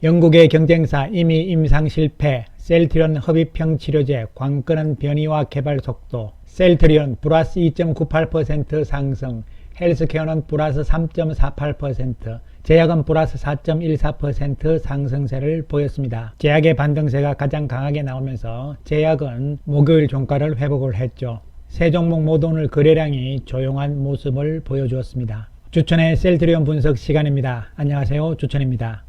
영국의 경쟁사 이미 임상 실패, 셀트리온 흡입형 치료제 관건은 변이와 개발 속도, 셀트리온 플러스 2.98% 상승, 헬스케어는 플러스 3.48%, 제약은 플러스 4.14% 상승세를 보였습니다. 제약의 반등세가 가장 강하게 나오면서 제약은 목요일 종가를 회복을 했죠. 세 종목 모두 오늘 거래량이 조용한 모습을 보여주었습니다. 주천의 셀트리온 분석 시간입니다. 안녕하세요. 주천입니다.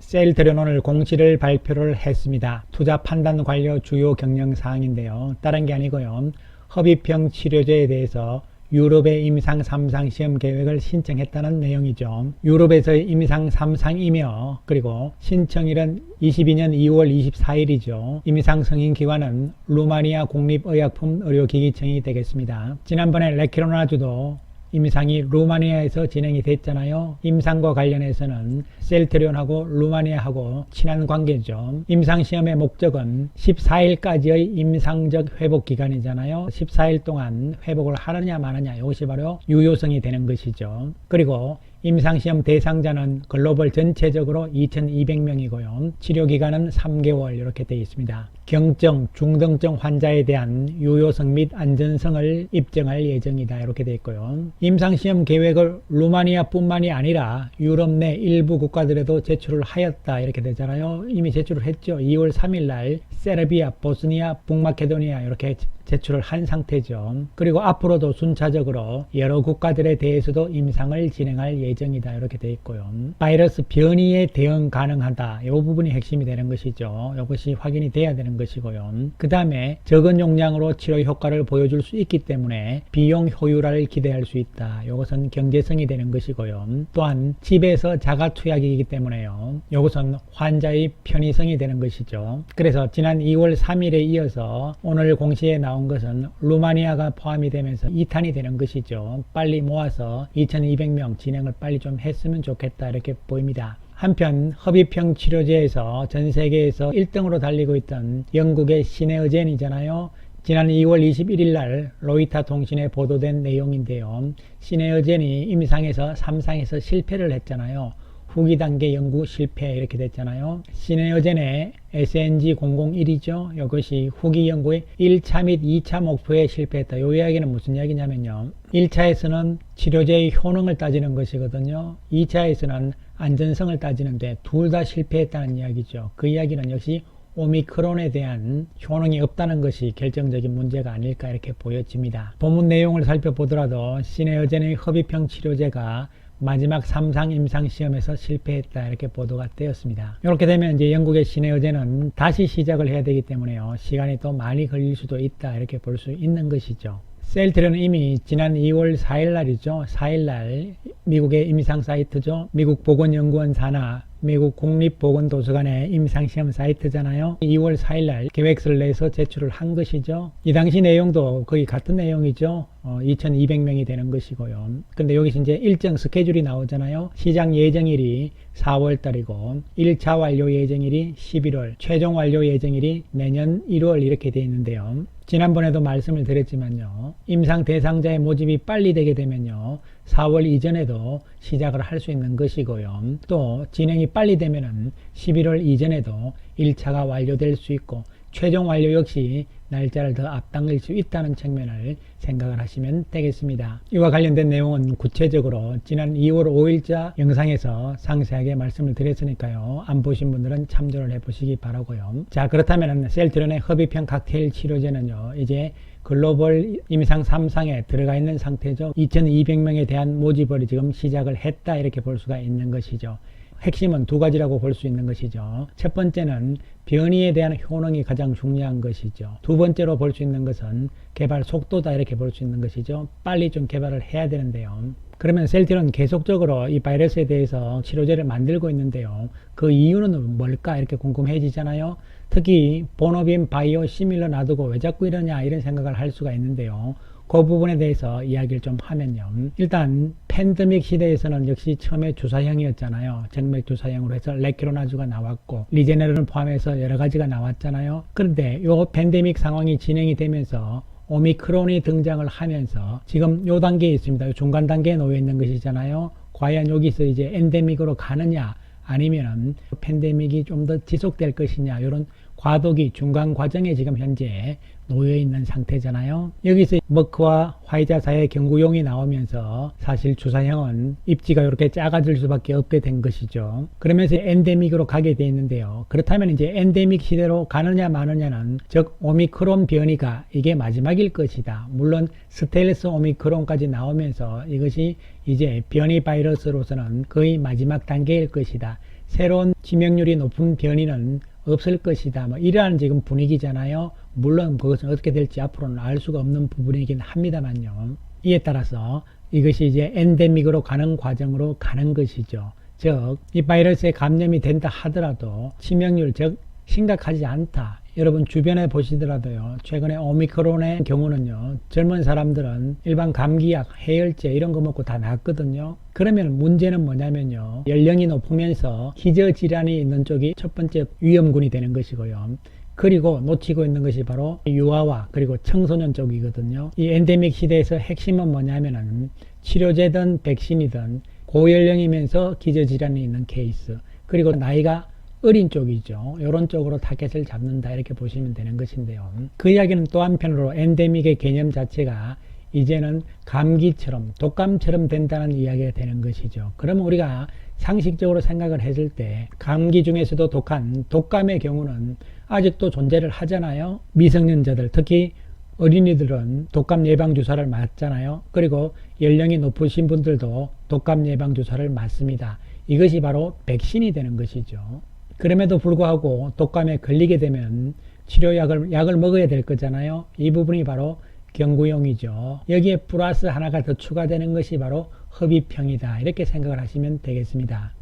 셀트리온 오늘 공시를 발표를 했습니다. 투자 판단 관료 주요 경영 사항인데요. 다른 게 아니고요. 흡입형 치료제에 대해서 유럽의 임상 3상 시험 계획을 신청했다는 내용이죠. 유럽에서의 임상 3상이며 그리고 신청일은 22년 2월 24일이죠. 임상 승인 기관은 루마니아 국립의약품 의료기기청이 되겠습니다. 지난번에 레키로나주도 임상이 루마니아에서 진행이 됐잖아요. 임상과 관련해서는 셀트리온하고 루마니아하고 친한 관계죠. 임상 시험의 목적은 14일까지의 임상적 회복 기간이잖아요. 14일 동안 회복을 하느냐 마느냐 이것이 바로 유효성이 되는 것이죠. 그리고 임상시험 대상자는 글로벌 전체적으로 2,200명이고요. 치료기간은 3개월 이렇게 되어 있습니다. 경증, 중등증 환자에 대한 유효성 및 안전성을 입증할 예정이다 이렇게 되어 있고요. 임상시험 계획을 루마니아뿐만이 아니라 유럽 내 일부 국가들에도 제출을 하였다 이렇게 되잖아요. 이미 제출을 했죠. 2월 3일 날 세르비아, 보스니아, 북마케도니아 이렇게 제출을 한 상태죠. 그리고 앞으로도 순차적으로 여러 국가들에 대해서도 임상을 진행할 예정이다 이렇게 되어 있고요. 바이러스 변이에 대응 가능하다. 이 부분이 핵심이 되는 것이죠. 이것이 확인이 돼야 되는 것이고요. 그 다음에 적은 용량으로 치료 효과를 보여줄 수 있기 때문에 비용 효율화를 기대할 수 있다. 이것은 경제성이 되는 것이고요. 또한 집에서 자가 투약이기 때문에요. 이것은 환자의 편의성이 되는 것이죠. 그래서 지난 2월 3일에 이어서 오늘 공시에 나온 것은 루마니아가 포함이 되면서 2탄이 되는 것이죠. 빨리 모아서 2200명 진행을 빨리 좀 했으면 좋겠다 이렇게 보입니다. 한편 흡입형 치료제에서 전 세계에서 1등으로 달리고 있던 영국의 시네어젠이잖아요. 지난 2월 21일 날 로이타 통신에 보도된 내용인데요. 시네어젠이 임상에서 3상에서 실패를 했잖아요. 후기 단계 연구 실패 이렇게 됐잖아요. 시네어젠의 SNG001이죠. 이것이 후기 연구의 1차 및 2차 목표에 실패했다. 이 이야기는 무슨 이야기냐면요. 1차에서는 치료제의 효능을 따지는 것이거든요. 2차에서는 안전성을 따지는데 둘 다 실패했다는 이야기죠. 그 이야기는 역시 오미크론에 대한 효능이 없다는 것이 결정적인 문제가 아닐까 이렇게 보여집니다. 본문 내용을 살펴보더라도 시네어젠의 흡입형 치료제가 마지막 3상 임상 시험에서 실패했다 이렇게 보도가 되었습니다. 이렇게 되면 이제 영국의 시내의제는 다시 시작을 해야 되기 때문에요. 시간이 또 많이 걸릴 수도 있다 이렇게 볼 수 있는 것이죠. 셀트리는 이미 지난 2월 4일 날이죠. 4일 날 미국의 임상 사이트죠. 미국 보건연구원 산하 미국 국립보건도서관의 임상시험 사이트잖아요. 2월 4일 날 계획서를 내서 제출을 한 것이죠. 이 당시 내용도 거의 같은 내용이죠. 어, 2,200명이 되는 것이고요. 근데 여기서 이제 일정 스케줄이 나오잖아요. 시장 예정일이 4월 달이고 1차 완료 예정일이 11월, 최종 완료 예정일이 내년 1월 이렇게 되어 있는데요. 지난번에도 말씀을 드렸지만요. 임상 대상자의 모집이 빨리 되게 되면요. 4월 이전에도 시작을 할 수 있는 것이고요. 또 진행이 빨리 되면은 11월 이전에도 1차가 완료될 수 있고 최종 완료 역시 날짜를 더 앞당길 수 있다는 측면을 생각을 하시면 되겠습니다. 이와 관련된 내용은 구체적으로 지난 2월 5일자 영상에서 상세하게 말씀을 드렸으니까요. 안 보신 분들은 참조를 해보시기 바라고요. 자 그렇다면 셀트론의 흡입형 칵테일 치료제는요. 이제 글로벌 임상 3상에 들어가 있는 상태죠. 2200명에 대한 모집을 지금 시작을 했다 이렇게 볼 수가 있는 것이죠. 핵심은 두 가지라고 볼 수 있는 것이죠. 첫 번째는 변이에 대한 효능이 가장 중요한 것이죠. 두 번째로 볼 수 있는 것은 개발 속도다 이렇게 볼 수 있는 것이죠. 빨리 좀 개발을 해야 되는데요. 그러면 셀티는 계속적으로 이 바이러스에 대해서 치료제를 만들고 있는데요. 그 이유는 뭘까 이렇게 궁금해지잖아요. 특히 본업인 바이오 시밀러 놔두고 왜 자꾸 이러냐 이런 생각을 할 수가 있는데요. 그 부분에 대해서 이야기를 좀 하면요. 일단 팬데믹 시대에서는 역시 처음에 주사형이었잖아요. 정맥 주사형으로 해서 레키로나주가 나왔고 리제네르를 포함해서 여러 가지가 나왔잖아요. 그런데 요 팬데믹 상황이 진행이 되면서 오미크론이 등장을 하면서 지금 요 단계에 있습니다. 요 중간 단계에 놓여 있는 것이잖아요. 과연 여기서 이제 엔데믹으로 가느냐 아니면은 팬데믹이 좀 더 지속될 것이냐 이런 과도기 중간 과정에 지금 현재 놓여 있는 상태잖아요. 여기서 머크와 화이자사의 경구용이 나오면서 사실 주사형은 입지가 이렇게 작아질 수밖에 없게 된 것이죠. 그러면서 엔데믹으로 가게 돼 있는데요. 그렇다면 이제 엔데믹 시대로 가느냐 마느냐는 즉 오미크론 변이가 이게 마지막일 것이다. 물론 스텔스 오미크론까지 나오면서 이것이 이제 변이 바이러스로서는 거의 마지막 단계일 것이다. 새로운 치명률이 높은 변이는 없을 것이다. 뭐 이러한 지금 분위기잖아요. 물론 그것은 어떻게 될지 앞으로는 알 수가 없는 부분이긴 합니다만요. 이에 따라서 이것이 이제 엔데믹으로 가는 과정으로 가는 것이죠. 즉, 이 바이러스에 감염이 된다 하더라도 치명률, 즉, 심각하지 않다. 여러분 주변에 보시더라도요. 최근에 오미크론의 경우는요. 젊은 사람들은 일반 감기약, 해열제 이런 거 먹고 다 낫거든요. 그러면 문제는 뭐냐면요. 연령이 높으면서 기저 질환이 있는 쪽이 첫 번째 위험군이 되는 것이고요. 그리고 놓치고 있는 것이 바로 유아와 그리고 청소년 쪽이거든요. 이 엔데믹 시대에서 핵심은 뭐냐면은 치료제든 백신이든 고연령이면서 기저질환이 있는 케이스 그리고 나이가 어린 쪽이죠. 이런 쪽으로 타겟을 잡는다 이렇게 보시면 되는 것인데요. 그 이야기는 또 한편으로 엔데믹의 개념 자체가 이제는 감기처럼 독감처럼 된다는 이야기가 되는 것이죠. 그러면 우리가 상식적으로 생각을 했을 때 감기 중에서도 독한 독감의 경우는 아직도 존재를 하잖아요. 미성년자들 특히 어린이들은 독감 예방 주사를 맞잖아요. 그리고 연령이 높으신 분들도 독감 예방 주사를 맞습니다. 이것이 바로 백신이 되는 것이죠. 그럼에도 불구하고 독감에 걸리게 되면 치료약을 약을 먹어야 될 거잖아요. 이 부분이 바로 경구용이죠. 여기에 플러스 하나가 더 추가되는 것이 바로 흡입형이다. 이렇게 생각을 하시면 되겠습니다.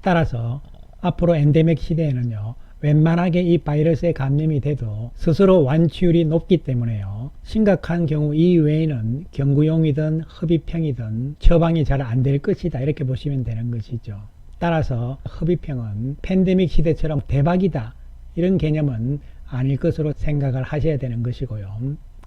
따라서 앞으로 엔데믹 시대에는요. 웬만하게 이 바이러스에 감염이 돼도 스스로 완치율이 높기 때문에요. 심각한 경우 이외에는 경구용이든 흡입형이든 처방이 잘 안 될 것이다. 이렇게 보시면 되는 것이죠. 따라서 흡입형은 팬데믹 시대처럼 대박이다. 이런 개념은 아닐 것으로 생각을 하셔야 되는 것이고요.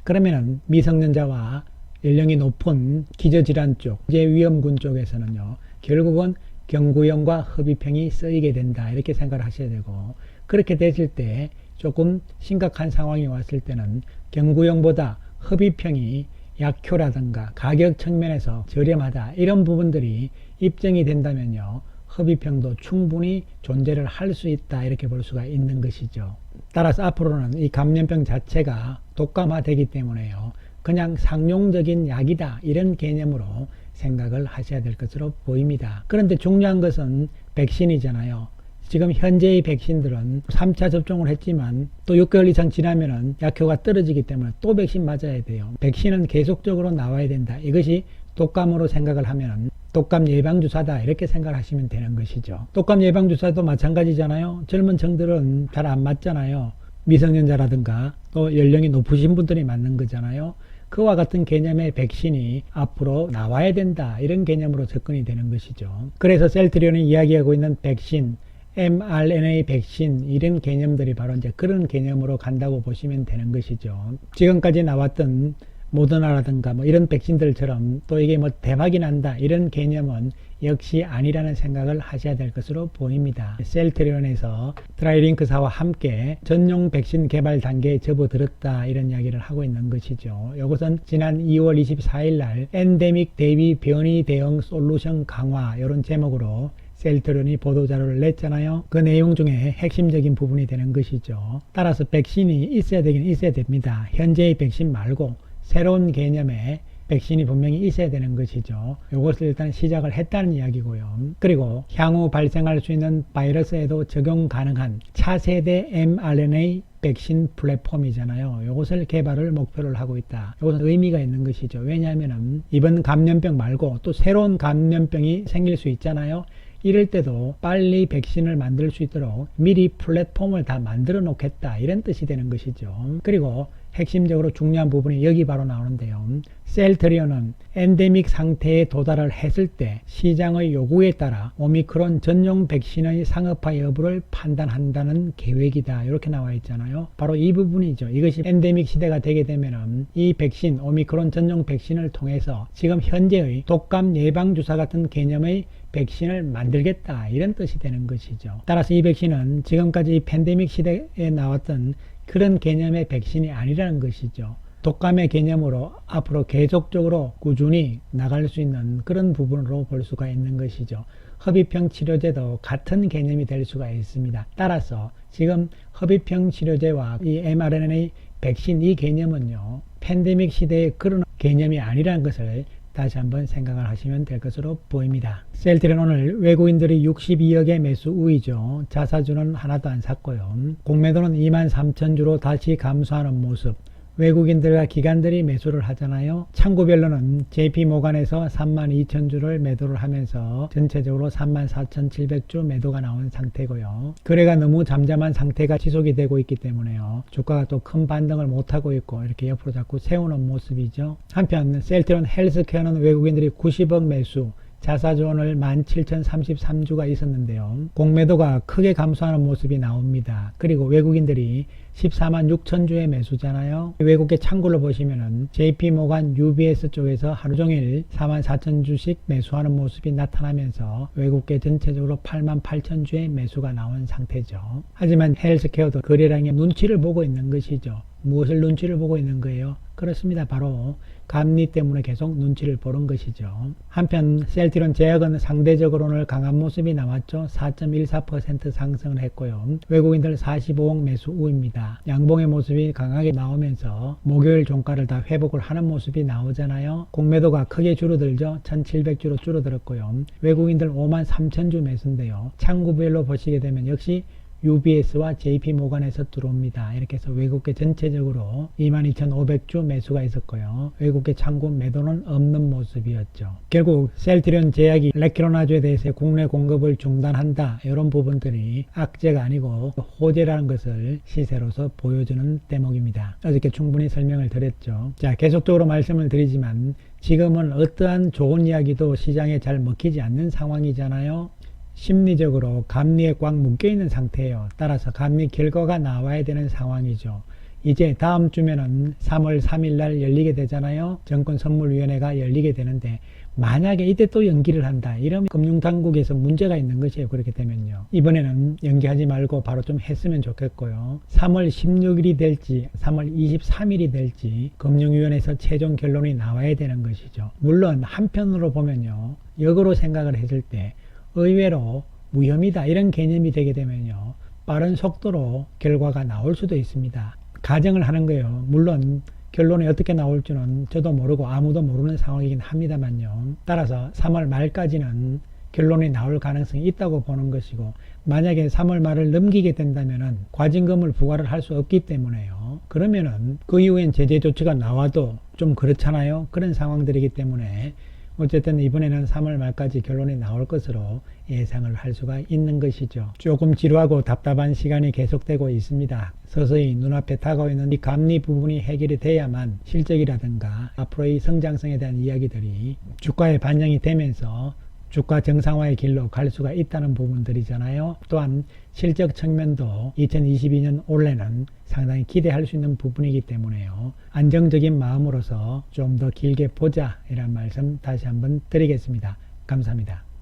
그러면은 미성년자와 연령이 높은 기저질환 쪽, 제위험군 쪽에서는요, 결국은 경구형과 흡입형이 쓰이게 된다. 이렇게 생각을 하셔야 되고, 그렇게 됐을 때 조금 심각한 상황이 왔을 때는 경구형보다 흡입형이 약효라든가 가격 측면에서 저렴하다. 이런 부분들이 입증이 된다면요, 흡입형도 충분히 존재를 할 수 있다. 이렇게 볼 수가 있는 것이죠. 따라서 앞으로는 이 감염병 자체가 독감화되기 때문에요. 그냥 상용적인 약이다. 이런 개념으로 생각을 하셔야 될 것으로 보입니다. 그런데 중요한 것은 백신이잖아요. 지금 현재의 백신들은 3차 접종을 했지만 또 6개월 이상 지나면은 약효가 떨어지기 때문에 또 백신 맞아야 돼요. 백신은 계속적으로 나와야 된다. 이것이 독감으로 생각을 하면 독감 예방주사다 이렇게 생각을 하시면 되는 것이죠. 독감 예방주사도 마찬가지잖아요. 젊은 층들은 잘 안 맞잖아요. 미성년자라든가 또 연령이 높으신 분들이 맞는 거잖아요. 그와 같은 개념의 백신이 앞으로 나와야 된다 이런 개념으로 접근이 되는 것이죠. 그래서 셀트리온이 이야기하고 있는 백신 mRNA 백신 이런 개념들이 바로 이제 그런 개념으로 간다고 보시면 되는 것이죠. 지금까지 나왔던 모더나라든가 뭐 이런 백신들처럼 또 이게 뭐 대박이 난다 이런 개념은 역시 아니라는 생각을 하셔야 될 것으로 보입니다. 셀트리온에서 드라이링크사와 함께 전용 백신 개발 단계에 접어들었다 이런 이야기를 하고 있는 것이죠. 이것은 지난 2월 24일 날 엔데믹 대비 변이 대응 솔루션 강화 이런 제목으로 셀트론이 보도자료를 냈잖아요. 그 내용 중에 핵심적인 부분이 되는 것이죠. 따라서 백신이 있어야 되긴 있어야 됩니다. 현재의 백신 말고 새로운 개념의 백신이 분명히 있어야 되는 것이죠. 이것을 일단 시작을 했다는 이야기고요. 그리고 향후 발생할 수 있는 바이러스에도 적용 가능한 차세대 mRNA 백신 플랫폼이잖아요. 이것을 개발을 목표를 하고 있다. 이것은 의미가 있는 것이죠. 왜냐하면 이번 감염병 말고 또 새로운 감염병이 생길 수 있잖아요. 이럴 때도 빨리 백신을 만들 수 있도록 미리 플랫폼을 다 만들어 놓겠다 이런 뜻이 되는 것이죠. 그리고 핵심적으로 중요한 부분이 여기 바로 나오는데요. 셀트리온은 엔데믹 상태에 도달을 했을 때 시장의 요구에 따라 오미크론 전용 백신의 상업화 여부를 판단한다는 계획이다. 이렇게 나와 있잖아요. 바로 이 부분이죠. 이것이 엔데믹 시대가 되게 되면은 이 백신, 오미크론 전용 백신을 통해서 지금 현재의 독감 예방 주사 같은 개념의 백신을 만들겠다. 이런 뜻이 되는 것이죠. 따라서 이 백신은 지금까지 이 팬데믹 시대에 나왔던 그런 개념의 백신이 아니라는 것이죠. 독감의 개념으로 앞으로 계속적으로 꾸준히 나갈 수 있는 그런 부분으로 볼 수가 있는 것이죠. 허비평 치료제도 같은 개념이 될 수가 있습니다. 따라서 지금 허비평 치료제와 이 mRNA 백신 이 개념은요, 팬데믹 시대의 그런 개념이 아니라는 것을 다시 한번 생각을 하시면 될 것으로 보입니다. 셀트리는 오늘 외국인들이 62억의 매수 우위죠. 자사주는 하나도 안 샀고요. 공매도는 2만 3천 주로 다시 감소하는 모습. 외국인들과 기관들이 매수를 하잖아요. 창구별로는 JP 모간에서 3만 2천 주를 매도를 하면서 전체적으로 3만 4천 700주 매도가 나온 상태고요. 거래가 너무 잠잠한 상태가 지속이 되고 있기 때문에요. 주가가 또 큰 반등을 못하고 있고 이렇게 옆으로 자꾸 세우는 모습이죠. 한편 셀트론 헬스케어는 외국인들이 90억 매수 오늘 17,033주가 있었는데요. 공매도가 크게 감소하는 모습이 나옵니다. 그리고 외국인들이 14만 6천 주의 매수잖아요. 외국의 창구를 보시면은 JP 모간 UBS 쪽에서 하루 종일 4만 4천 주씩 매수하는 모습이 나타나면서 외국계 전체적으로 8만 8천 주의 매수가 나온 상태죠. 하지만 헬스케어도 거래량의 눈치를 보고 있는 것이죠. 무엇을 눈치를 보고 있는 거예요? 그렇습니다. 바로 감리 때문에 계속 눈치를 보는 것이죠. 한편 셀트론 제약은 상대적으로 오늘 강한 모습이 나왔죠. 4.14% 상승을 했고요. 외국인들 45억 매수 우입니다. 양봉의 모습이 강하게 나오면서 목요일 종가를 다 회복을 하는 모습이 나오잖아요. 공매도가 크게 줄어들죠. 1700주로 줄어들었고요. 외국인들 5만 3천 주 매수인데요. 창구별로 보시게 되면 역시 UBS와 JP 모간에서 들어옵니다. 이렇게 해서 외국계 전체적으로 22,500주 매수가 있었고요. 외국계 창구 매도는 없는 모습이었죠. 결국 셀트리온 제약이 레키로나주에 대해서 국내 공급을 중단한다. 이런 부분들이 악재가 아니고 호재라는 것을 시세로서 보여주는 대목입니다. 어저께 충분히 설명을 드렸죠. 자, 계속적으로 말씀을 드리지만 지금은 어떠한 좋은 이야기도 시장에 잘 먹히지 않는 상황이잖아요. 심리적으로 감리에 꽉 묶여 있는 상태예요. 따라서 감리 결과가 나와야 되는 상황이죠. 이제 다음 주면은 3월 3일 날 열리게 되잖아요. 정권 선물위원회가 열리게 되는데 만약에 이때 또 연기를 한다. 이러면 금융당국에서 문제가 있는 것이에요. 그렇게 되면요. 이번에는 연기하지 말고 바로 좀 했으면 좋겠고요. 3월 16일이 될지 3월 23일이 될지 금융위원회에서 최종 결론이 나와야 되는 것이죠. 물론 한편으로 보면요. 역으로 생각을 했을 때 의외로 무혐의다 이런 개념이 되게 되면요. 빠른 속도로 결과가 나올 수도 있습니다. 가정을 하는 거예요. 물론 결론이 어떻게 나올지는 저도 모르고 아무도 모르는 상황이긴 합니다만요. 따라서 3월 말까지는 결론이 나올 가능성이 있다고 보는 것이고 만약에 3월 말을 넘기게 된다면은 과징금을 부과를 할 수 없기 때문에요. 그러면은 그 이후엔 제재 조치가 나와도 좀 그렇잖아요. 그런 상황들이기 때문에 어쨌든 이번에는 3월 말까지 결론이 나올 것으로 예상을 할 수가 있는 것이죠. 조금 지루하고 답답한 시간이 계속되고 있습니다. 서서히 눈앞에 다가오는 이 감리 부분이 해결이 돼야만 실적이라든가 앞으로의 성장성에 대한 이야기들이 주가에 반영이 되면서 주가 정상화의 길로 갈 수가 있다는 부분들이잖아요. 또한 실적 측면도 2022년 올해는 상당히 기대할 수 있는 부분이기 때문에요. 안정적인 마음으로서 좀 더 길게 보자 이런 말씀 다시 한번 드리겠습니다. 감사합니다.